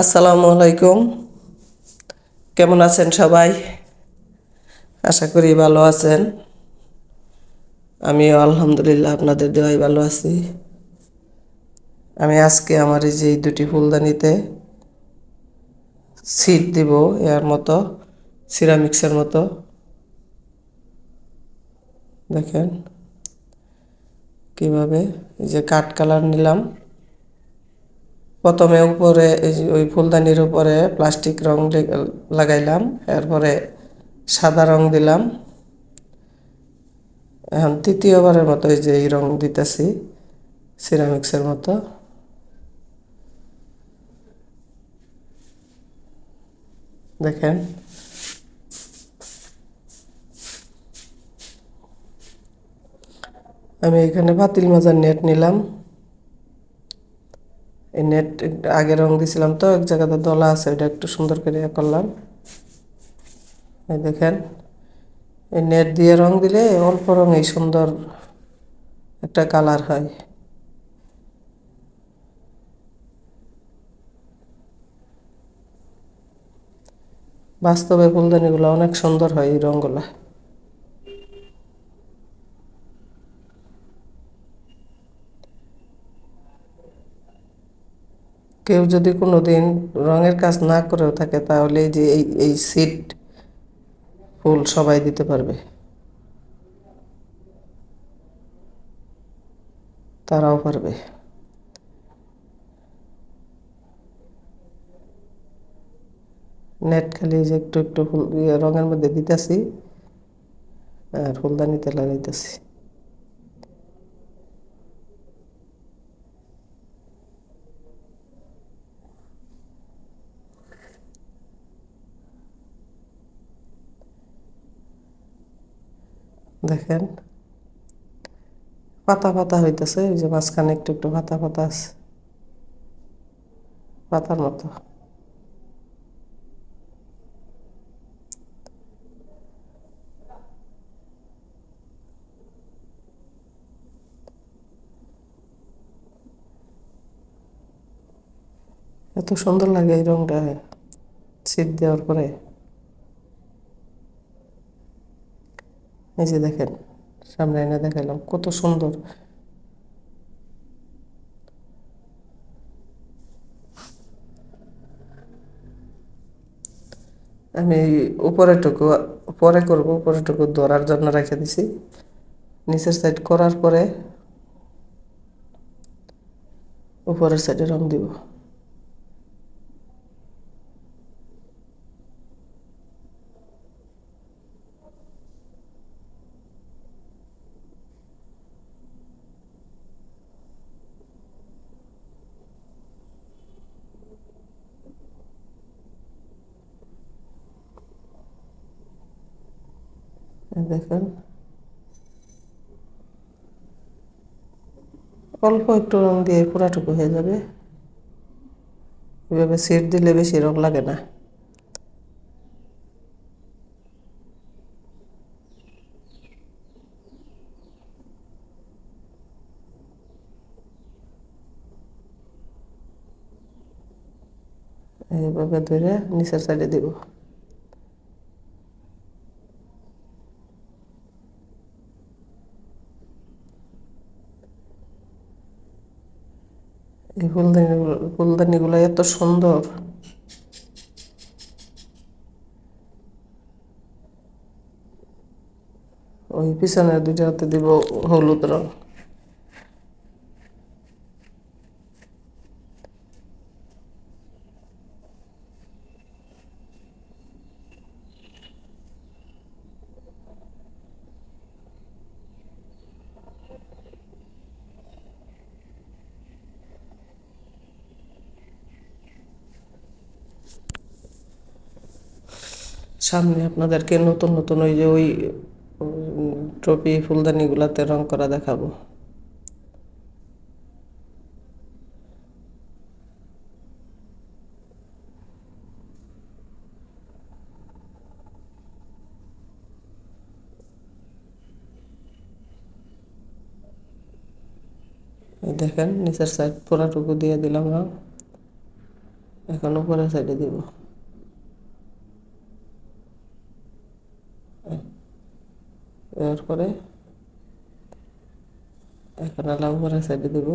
আসসালামু আলাইকুম। কেমন আছেন সবাই? আশা করি ভালো আছেন। আমিও আলহামদুলিল্লাহ আপনাদের দেওয়াই ভালো আছি। আমি আজকে আমার এই যে দুটি ফুলদানিতে সিট দিব, এর মতো সিরামিক্সের মতো। দেখেন কীভাবে এই যে কাঠ কালার নিলাম। প্রথমে উপরে এই ওই ফুলদানির উপরে প্লাস্টিক রং লাগাইলাম, এরপরে সাদা রং দিলাম। এখন তৃতীয়বারের মতো এই যে এই রং দিতেছি সিরামিক্সের মতো। দেখেন। আমি এখানে বাতিল মাজার নেট নিলাম। এই নেট আগে রং দিছিলাম তো, এক জায়গাতে দলা আছে, ওইটা একটু সুন্দর করে ইয়ে করলাম। এই দেখেন, এই নেট দিয়ে রং দিলে অল্প রঙেই সুন্দর একটা কালার হয়। বাস্তবে ফুলদানিগুলো অনেক সুন্দর হয় এই রঙগুলা কেউ যদি কোনো দিন রঙের কাজ না করেও থাকে তাহলে যে এই এই সিট ফুল সবাই দিতে পারবে। তারাও পারবে। নেট খালি যে একটু একটু ফুল ইয়ে রঙের মধ্যে দিতেছি, আর ফুলদানিতে লাগাইতেছি দেখেন। পাতা পাতা হইতেছে, ওই যে মাঝখানে একটু একটু পাতা পাতা আছে। পাতার মতো। এত সুন্দর লাগে এই রংটা ছিট দেওয়ার পরে। এই যে দেখেন, সামনে এনে দেখালাম কত সুন্দর। আমি উপরেটুকু পরে করব উপরেটুকু ধরার জন্য রেখে দিছি। নিচের সাইড করার পরে উপরের সাইডে রং দিব। দেখেন। অল্প একটু রং দিয়ে পুরাটুকু হয়ে যাবে। এভাবে সিট দিলে বেশি রং লাগে না। এইভাবে ধরে নিচের সাইডে দিব। এই ফুলদানিগুলো ফুলদানিগুলো এত সুন্দর। ওই পিছনের হাতে দিব হলুদ রং। সামনে আপনাদেরকে নতুন নতুন ওই যে ওই ট্রপি ফুলদানিগুলাতে রং করা দেখাবো। দেখেন, নিচের সাইড পুরাটুকু দিয়ে দিলাম এখন উপরের সাইডে দিব। এরপরে এখন আলাম করে সাইডে দিব।